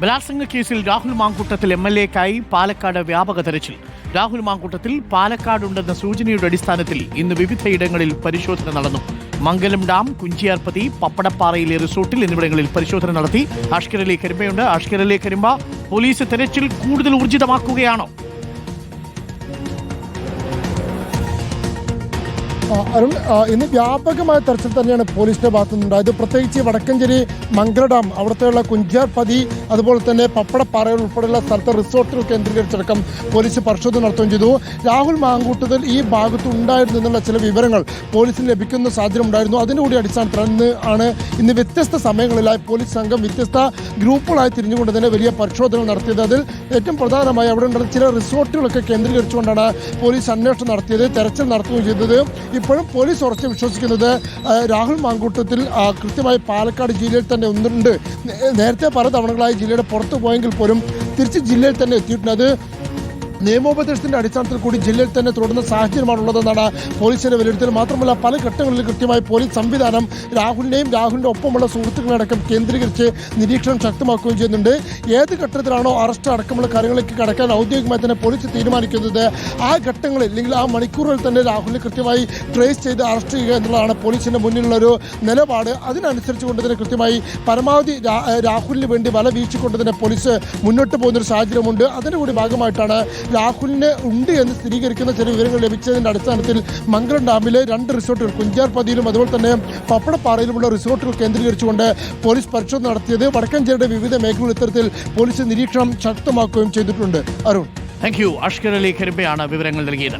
ബലാത്സംഗ കേസിൽ Rahul Mamkootathil M L എക്കായി പാലക്കാട് വ്യാപക തെരച്ചിൽ. രാഹുൽ മാങ്കൂട്ടത്തിൽ പാലക്കാടുണ്ടെന്ന സൂചനയുടെ അടിസ്ഥാനത്തിൽ ഇന്ന് വിവിധയിടങ്ങളിൽ പരിശോധന നടന്നു. മംഗലം ഡാം കുഞ്ചിയാർപ്പതി പപ്പടപ്പാറയിലെ റിസോർട്ടിൽ എന്നിവിടങ്ങളിൽ പരിശോധന നടത്തി. അഷ്കരലി കരിമ്പയുണ്ട്. അഷ്കരലി കരിമ്പ പോലീസ് തെരച്ചിൽ കൂടുതൽ ഊർജിതമാക്കുകയാണോ. അരുൺ ഇന്ന് വ്യാപകമായ തെരച്ചിൽ തന്നെയാണ് പോലീസിന്റെ ഭാഗത്തു നിന്നുണ്ടായത് പ്രത്യേകിച്ച് വടക്കഞ്ചേരി മംഗല ഡാം അവിടുത്തെയുള്ള കുഞ്ചാർ പതി അതുപോലെ തന്നെ പപ്പടപ്പാറകൾ ഉൾപ്പെടെയുള്ള സ്ഥലത്തെ റിസോർട്ടുകൾ കേന്ദ്രീകരിച്ചടക്കം പോലീസ് പരിശോധന നടത്തുകയും ചെയ്തു. രാഹുൽ മാങ്കൂട്ടത്തിൽ ഈ ഭാഗത്ത് ഉണ്ടായിരുന്നു എന്നുള്ള ചില വിവരങ്ങൾ പോലീസിന് ലഭിക്കുന്ന സാഹചര്യം ഉണ്ടായിരുന്നു. അതിന്റെ കൂടി അടിസ്ഥാനത്തിൽ ഇന്ന് ആണ് ഇന്ന് വ്യത്യസ്ത സമയങ്ങളിലായി പോലീസ് സംഘം വ്യത്യസ്ത ഗ്രൂപ്പുകളായി തിരിഞ്ഞുകൊണ്ട് തന്നെ വലിയ പരിശോധന നടത്തിയത്. അതിൽ ഏറ്റവും പ്രധാനമായി അവിടെ ഉണ്ടായിരുന്ന ചില റിസോർട്ടുകളൊക്കെ കേന്ദ്രീകരിച്ചുകൊണ്ടാണ് പോലീസ് അന്വേഷണം നടത്തിയത് തെരച്ചിൽ നടത്തുകയും ചെയ്തത്. ഇപ്പോഴും പോലീസ് ഉറച്ചു വിശ്വസിക്കുന്നത് രാഹുൽ മാങ്കൂട്ടത്തിൽ കൃത്യമായി പാലക്കാട് ജില്ലയിൽ തന്നെ ഒന്നുണ്ട് നേരത്തെ പല തവണകളായി ജില്ലയുടെ പുറത്തു പോയെങ്കിൽ പോലും തിരിച്ച് ജില്ലയിൽ തന്നെ എത്തിയിട്ടുണ്ട്. അത് നിയമോപദേശത്തിന്റെ അടിസ്ഥാനത്തിൽ കൂടി ജില്ലയിൽ തന്നെ തുടരുന്ന സാഹചര്യമാണുള്ളതെന്നാണ് പോലീസിന്റെ വിലയിരുത്തൽ. മാത്രമല്ല പല ഘട്ടങ്ങളിലും കൃത്യമായി പോലീസ് സംവിധാനം രാഹുലിനെയും രാഹുലിന്റെ ഒപ്പമുള്ള സുഹൃത്തുക്കളടക്കം കേന്ദ്രീകരിച്ച് നിരീക്ഷണം ശക്തമാക്കുകയും ചെയ്യുന്നുണ്ട്. ഏത് ഘട്ടത്തിലാണോ അറസ്റ്റ് അടക്കമുള്ള കാര്യങ്ങളിലേക്ക് കടക്കാൻ ഔദ്യോഗികമായി തന്നെ പോലീസ് തീരുമാനിക്കുന്നത് ആ ഘട്ടങ്ങളിൽ അല്ലെങ്കിൽ ആ മണിക്കൂറുകളിൽ തന്നെ രാഹുലിനെ കൃത്യമായി ട്രേസ് ചെയ്ത് അറസ്റ്റ് ചെയ്യുക എന്നുള്ളതാണ് പോലീസിന്റെ മുന്നിലുള്ള ഒരു നിലപാട്. അതിനനുസരിച്ച് കൊണ്ട് തന്നെ കൃത്യമായി പരമാവധി രാഹുലിന് വേണ്ടി വല വീഴ്ചക്കൊണ്ട് തന്നെ പോലീസ് മുന്നോട്ട് പോകുന്ന ഒരു സാഹചര്യമുണ്ട്. അതിന്റെ കൂടി ഭാഗമായിട്ടാണ് രാഹുലിന് ഉണ്ട് എന്ന് സ്ഥിരീകരിക്കുന്ന ചില വിവരങ്ങൾ ലഭിച്ചതിന്റെ അടിസ്ഥാനത്തിൽ മംഗളം ഡാമിലെ രണ്ട് റിസോർട്ടുകൾ കുഞ്ചാർപതിയിലും അതുപോലെ തന്നെ പപ്പടപ്പാറയിലുമുള്ള റിസോർട്ടുകൾ കേന്ദ്രീകരിച്ചുകൊണ്ട് പോലീസ് പരിശോധന നടത്തിയത് വടക്കഞ്ചേരിയുടെ വിവിധ മേഖലകളിൽ ഇത്തരത്തിൽ പോലീസ് നിരീക്ഷണം ശക്തമാക്കുകയും ചെയ്തിട്ടുണ്ട്. അരുൺ. താങ്ക് യു അഷ്കർ അലി കരിമ്പയാണ് വിവരങ്ങൾ നൽകിയത്.